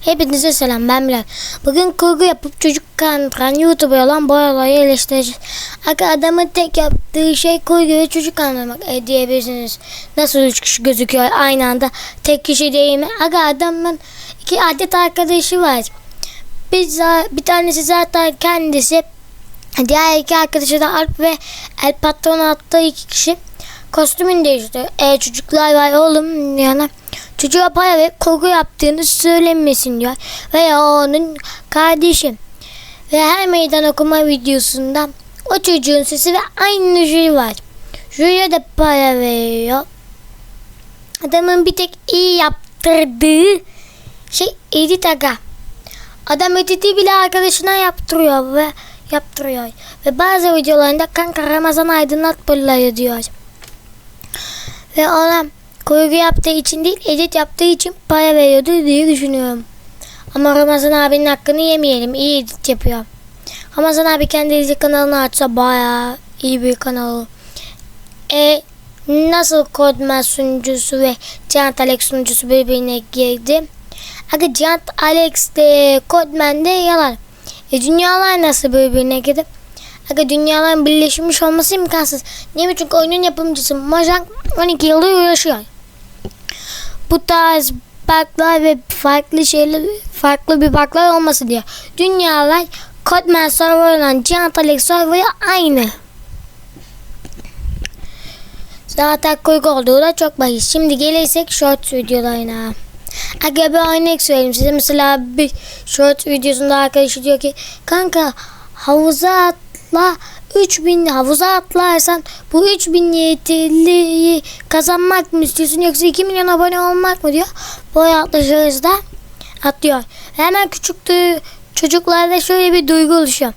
Hepinize selam ben Bilal. Bugün kurgu yapıp çocuk kandıran YouTuber olan bu olayı eleştireceğiz. Aga adamın tek yaptığı şey kurgu ve çocuk kandırmak e, diyebilirsiniz. Nasıl üç kişi gözüküyor aynı anda tek kişi değil mi? Aga adamın iki adet arkadaşı var. Bir, bir tanesi zaten kendisi. Diğer iki arkadaşı da Alp ve El Patron attığı iki kişi. Kostümünü değiştiriyor. E, çocuklar var oğlum yana. Çocuğa para ve korku yaptığını söylemesin diyor. Veya onun kardeşi. Ve her meydan okuma videosunda o çocuğun sesi ve aynı jüri var. Jüriye de para veriyor. Adamın bir tek iyi yaptırdığı şey edit aga. Adam editi bile arkadaşına yaptırıyor ve yaptırıyor. Ve bazı videolarında kanka Ramazan aydınlat bunları diyor. Ve ona kurgu yaptığı için değil edit yaptığı için para veriyordu diye düşünüyorum. Ama Ramazan abinin hakkını yemeyelim. İyi edit yapıyor. Ramazan abi kendi edit kanalını açsa bayağı iyi bir kanal. E, nasıl Kodman sunucusu ve Giant Alex sunucusu birbirine girdi? Aga Giant Alex de Kodman de yalan. E, dünyalar nasıl birbirine girdi? Aga dünyaların birleşmiş olması imkansız. Niye mi? Çünkü oyunun yapımcısı Mojang 12 yıldır uğraşıyor. Bu tarz bug'lar ve farklı şeyler farklı bir bug'lar olması diye. Dünyalar Codman server olan Giant Alex server'ı aynı. Zaten kurgu olduğu da çok bahis. Şimdi gelirsek short videolarına. Aga bir örnek söyleyeyim size. Mesela bir short videosunda arkadaşı diyor ki kanka havuza atla 3000 havuza atlarsan bu 3000 yeterliyi kazanmak mı istiyorsun yoksa 2 milyon abone olmak mı diyor. Boy atlaşırız da atlıyor. Hemen küçüktü çocuklarda şöyle bir duygu oluşuyor.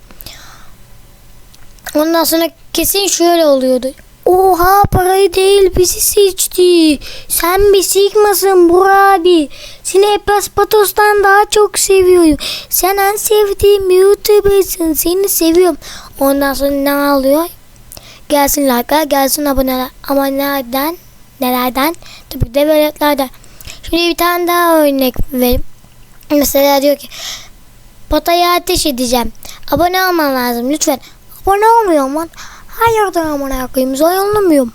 Ondan sonra kesin şöyle oluyordu. Oha parayı değil bizi seçti. Sen bir sigmasın Burak abi. Seni Epes Patos'tan daha çok seviyorum. Sen en sevdiğim YouTuber'sın. Seni seviyorum. Ondan sonra ne alıyor? Gelsin like'lar, gelsin aboneler. Ama nereden? Nelerden? Tabii de veletlerden. Şimdi bir tane daha örnek vereyim. Mesela diyor ki potaya ateş edeceğim. Abone olman lazım lütfen. Abone olmuyorum lan. Hayırdır amına koyayım zayınlamıyorum.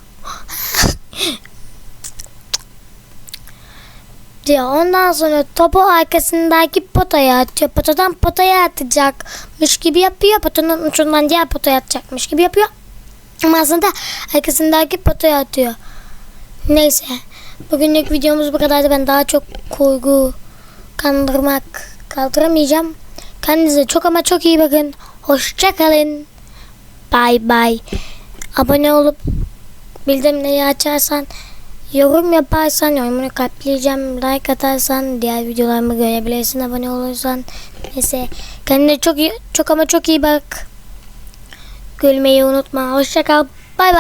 Diyor. Ondan sonra topu arkasındaki potaya atıyor. Potadan potaya atacakmış gibi yapıyor. Potanın ucundan diğer potaya atacakmış gibi yapıyor. Ama aslında arkasındaki potaya atıyor. Neyse. Bugünlük videomuz bu kadardı. Ben daha çok kurgu kandırmak kaldıramayacağım. Kendinize çok ama çok iyi bakın. Hoşça kalın. Bye bye. Abone olup bildirimleri açarsan, yorum yaparsan, yorumunu kalpleyeceğim, like atarsan, diğer videolarımı görebilirsin abone olursan. Neyse kendine çok iyi, çok ama çok iyi bak. Gülmeyi unutma. Hoşça kal. Bye bye.